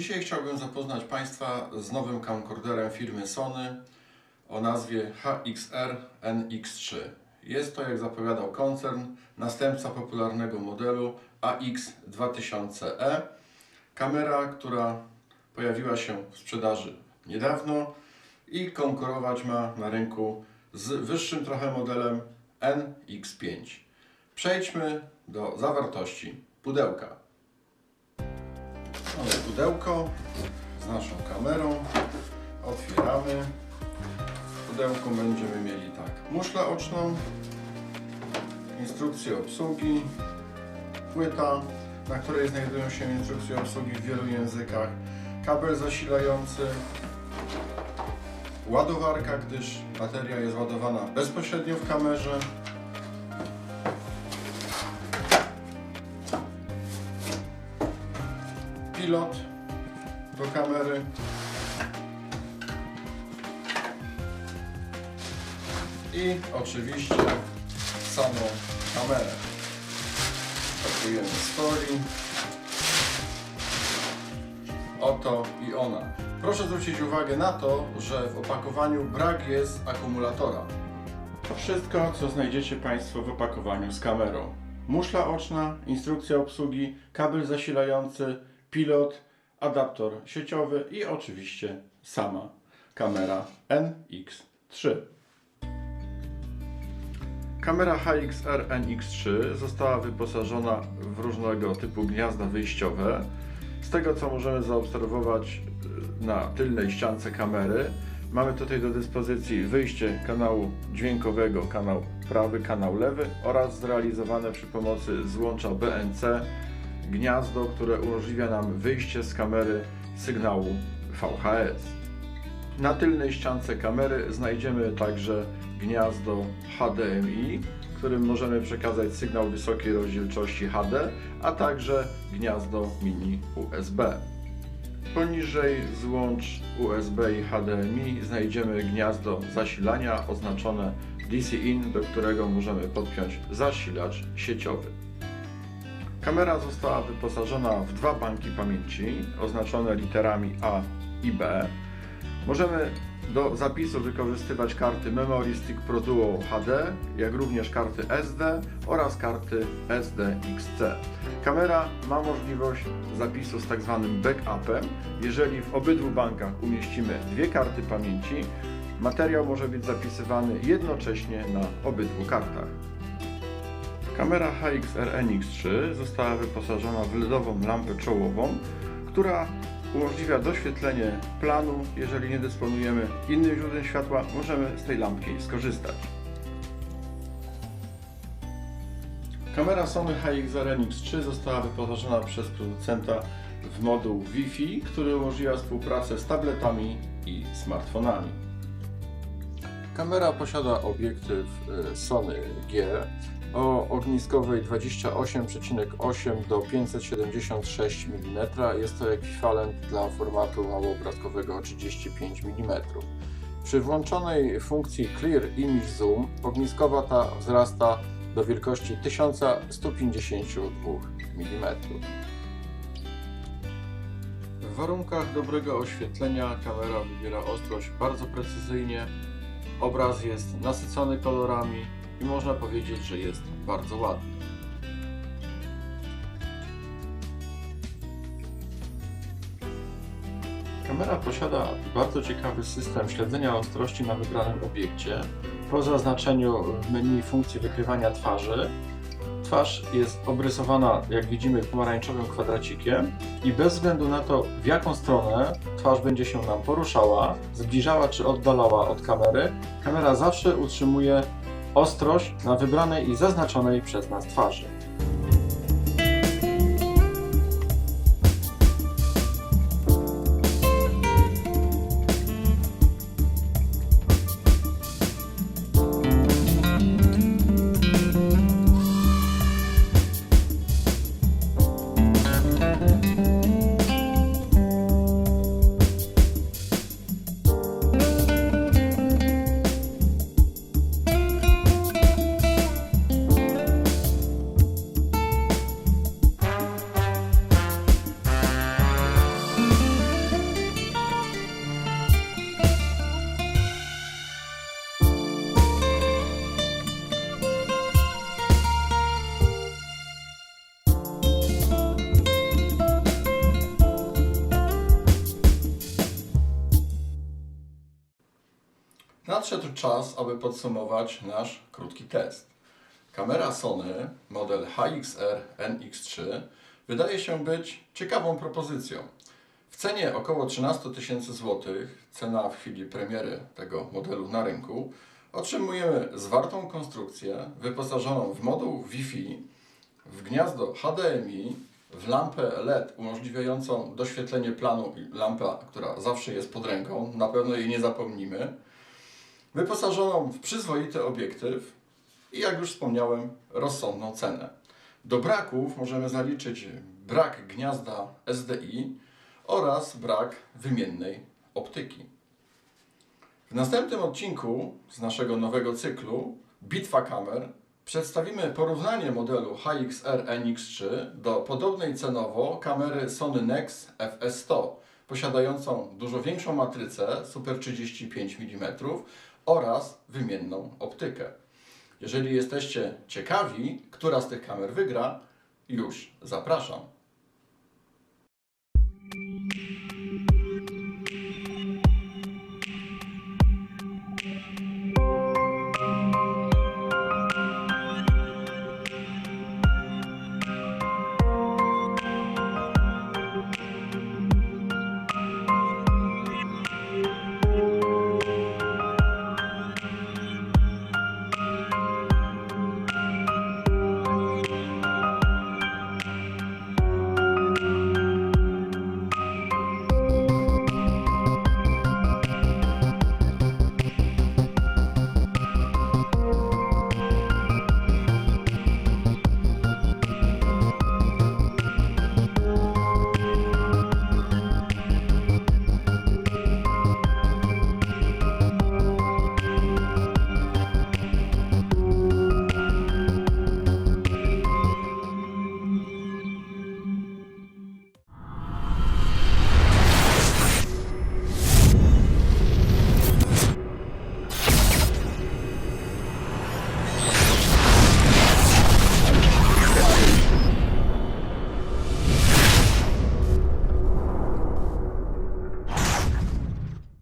Dzisiaj chciałbym zapoznać Państwa z nowym camcorderem firmy Sony o nazwie HXR NX3. Jest to, jak zapowiadał koncern, następca popularnego modelu AX2000E. Kamera, która pojawiła się w sprzedaży niedawno i konkurować ma na rynku z wyższym trochę modelem NX5. Przejdźmy do zawartości pudełka. Mamy pudełko z naszą kamerą. Otwieramy. W pudełku będziemy mieli tak muszlę oczną, instrukcję obsługi, płyta, na której znajdują się instrukcje obsługi w wielu językach, kabel zasilający, ładowarka, gdyż bateria jest ładowana bezpośrednio w kamerze, pilot do kamery. I oczywiście samą kamerę. Pakujemy z folii. Oto i ona. Proszę zwrócić uwagę na to, że w opakowaniu brak jest akumulatora. To wszystko, co znajdziecie Państwo w opakowaniu z kamerą. Muszla oczna, instrukcja obsługi, kabel zasilający, pilot, adaptor sieciowy i oczywiście sama kamera NX3. Kamera HXR NX3 została wyposażona w różnego typu gniazda wyjściowe. Z tego co możemy zaobserwować y, na tylnej ściance kamery, mamy tutaj do dyspozycji wyjście kanału dźwiękowego, kanał prawy, kanał lewy oraz zrealizowane przy pomocy złącza BNC gniazdo, które umożliwia nam wyjście z kamery sygnału VHS. Na tylnej ściance kamery znajdziemy także gniazdo HDMI, którym możemy przekazać sygnał wysokiej rozdzielczości HD, a także gniazdo mini USB. Poniżej złącz USB i HDMI znajdziemy gniazdo zasilania oznaczone DC-in, do którego możemy podpiąć zasilacz sieciowy. Kamera została wyposażona w dwa banki pamięci oznaczone literami A i B. Możemy do zapisu wykorzystywać karty Memory Stick Pro Duo HD, jak również karty SD oraz karty SD-XC. Kamera ma możliwość zapisu z tak zwanym backupem. Jeżeli w obydwu bankach umieścimy dwie karty pamięci, materiał może być zapisywany jednocześnie na obydwu kartach. Kamera HXR NX3 została wyposażona w LEDową lampę czołową, która umożliwia doświetlenie planu. Jeżeli nie dysponujemy innym źródłem światła, możemy z tej lampki skorzystać. Kamera Sony HXR NX3 została wyposażona przez producenta w moduł Wi-Fi, który umożliwia współpracę z tabletami i smartfonami. Kamera posiada obiektyw e, Sony G o ogniskowej 28,8 do 576 mm. Jest to ekwiwalent dla formatu małoobrazkowego 35 mm. Przy włączonej funkcji Clear Image Zoom ogniskowa ta wzrasta do wielkości 1152 mm. W warunkach dobrego oświetlenia kamera wybiera ostrość bardzo precyzyjnie. Obraz jest nasycony kolorami i można powiedzieć, że jest bardzo ładny. Kamera posiada bardzo ciekawy system śledzenia ostrości na wybranym obiekcie. Po zaznaczeniu w menu funkcji wykrywania twarzy, twarz jest obrysowana, jak widzimy, pomarańczowym kwadracikiem i bez względu na to, w jaką stronę twarz będzie się nam poruszała, zbliżała czy oddalała od kamery, kamera zawsze utrzymuje ostrość na wybranej i zaznaczonej przez nas twarzy. Nadszedł czas, aby podsumować nasz krótki test. Kamera Sony model HXR NX3 wydaje się być ciekawą propozycją. W cenie około 13 tysięcy złotych, cena w chwili premiery tego modelu na rynku, otrzymujemy zwartą konstrukcję wyposażoną w moduł Wi-Fi, w gniazdo HDMI, w lampę LED umożliwiającą doświetlenie planu i lampa, która zawsze jest pod ręką, na pewno jej nie zapomnimy, wyposażoną w przyzwoity obiektyw i jak już wspomniałem, rozsądną cenę. Do braków możemy zaliczyć brak gniazda SDI oraz brak wymiennej optyki. W następnym odcinku z naszego nowego cyklu Bitwa kamer przedstawimy porównanie modelu HXR NX3 do podobnej cenowo kamery Sony Nex FS100 posiadającą dużo większą matrycę Super 35 mm oraz wymienną optykę. Jeżeli jesteście ciekawi, która z tych kamer wygra, już zapraszam.